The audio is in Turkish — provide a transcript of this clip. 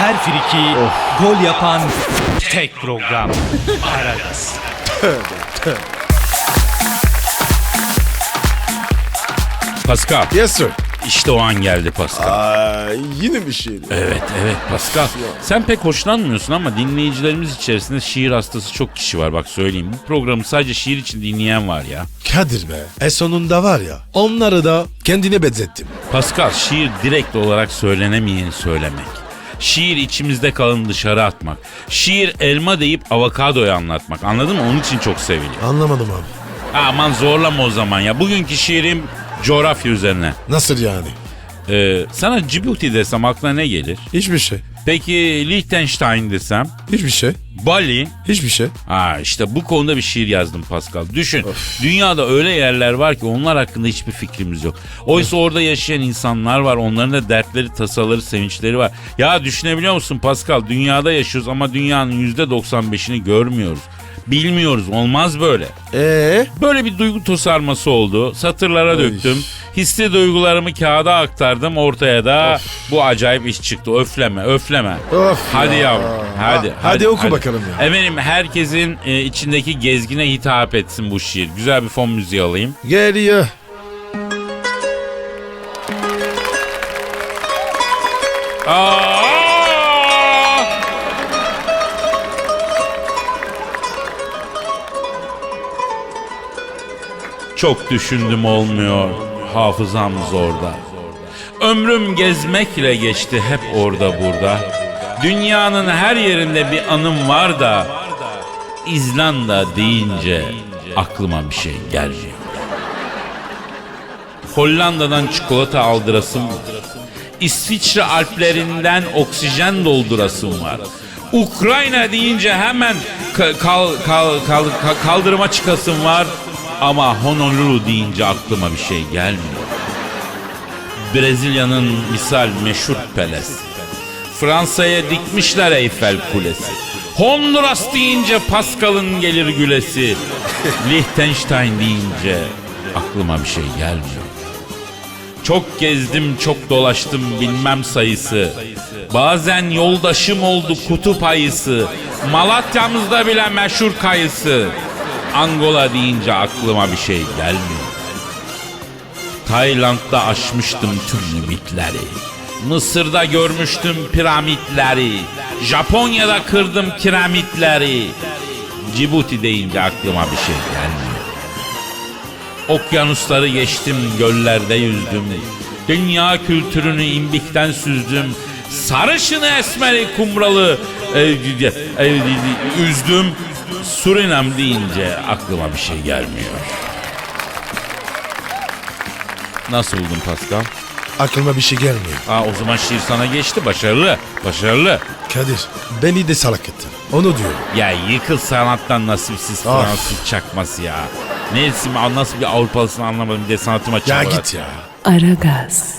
her friki gol yapan tek program. Aragaz. Pascal. Yes sir. İşte o an geldi Pascal. Aa, yine bir şey. Evet evet Pascal. Sen pek hoşlanmıyorsun ama dinleyicilerimiz içerisinde şiir hastası çok kişi var bak söyleyeyim. Bu programı sadece şiir için dinleyen var ya. Kadir be. E sonunda var ya onları da kendine benzettim. Pascal şiir direkt olarak söylenemeyeni söylemek. Şiir içimizde kalın dışarı atmak. Şiir elma deyip avokadoyu anlatmak. Anladın mı? Onun için çok seviliyor. Anlamadım abi. Aman zorlama o zaman ya. Bugünkü şiirim coğrafya üzerine. Nasıl yani? Ee, sana Djibouti desem aklına ne gelir? Hiçbir şey. Peki Liechtenstein desem? Hiçbir şey. Bali? Hiçbir şey. Ha işte bu konuda bir şiir yazdım Pascal. Düşün dünyada öyle yerler var ki onlar hakkında hiçbir fikrimiz yok. Oysa orada yaşayan insanlar var. Onların da dertleri, tasaları, sevinçleri var. Ya düşünebiliyor musun Pascal? Dünyada yaşıyoruz ama dünyanın %95'ini görmüyoruz. Bilmiyoruz. Olmaz böyle. Ee? Böyle bir duygu tosarması oldu. Satırlara döktüm. Hisli duygularımı kağıda aktardım. Ortaya da bu acayip iş çıktı. Öfleme, öfleme. Of hadi ya. yavrum. Hadi, Ha- hadi oku bakalım ya. Efendim herkesin e, içindeki gezgine hitap etsin bu şiir. Güzel bir fon müziği alayım. Geliyor. Aa! Çok düşündüm olmuyor. Hafızam zorda. Ömrüm gezmekle geçti hep orada burada. Dünyanın her yerinde bir anım var da İzlanda deyince aklıma bir şey gelmiyor. Hollanda'dan çikolata aldırasım var. İsviçre Alplerinden oksijen doldurasım var. Ukrayna deyince hemen ka- kal, kal, kal, ka- kaldırıma çıkasım var. Ama Honolulu deyince aklıma bir şey gelmiyor. Brezilya'nın misal meşhur pelesi. Fransa'ya dikmişler Eyfel Kulesi. Honduras deyince Pascal'ın gelir gülesi. Liechtenstein deyince aklıma bir şey gelmiyor. Çok gezdim çok dolaştım bilmem sayısı. Bazen yoldaşım oldu kutup ayısı. Malatya'mızda bile meşhur kayısı. Angola deyince aklıma bir şey gelmiyor. Tayland'da aşmıştım tüm limitleri. Mısır'da görmüştüm piramitleri. Japonya'da kırdım kiremitleri. Cibuti deyince aklıma bir şey gelmiyor. Okyanusları geçtim, göllerde yüzdüm. Dünya kültürünü imbikten süzdüm. Sarışını esmeri kumralı e, e, e, üzdüm. Surinam deyince aklıma bir şey gelmiyor. Nasıl buldun Pascal? Aklıma bir şey gelmiyor. Aa, o zaman şiir sana geçti. Başarılı. Başarılı. Kadir beni de salak ettin. Onu diyorum. Ya yıkıl sanattan nasipsiz Of. Fransız çakması ya. Neyse nasıl bir Avrupalısını anlamadım bir de sanatıma Ya git ya. Aragaz.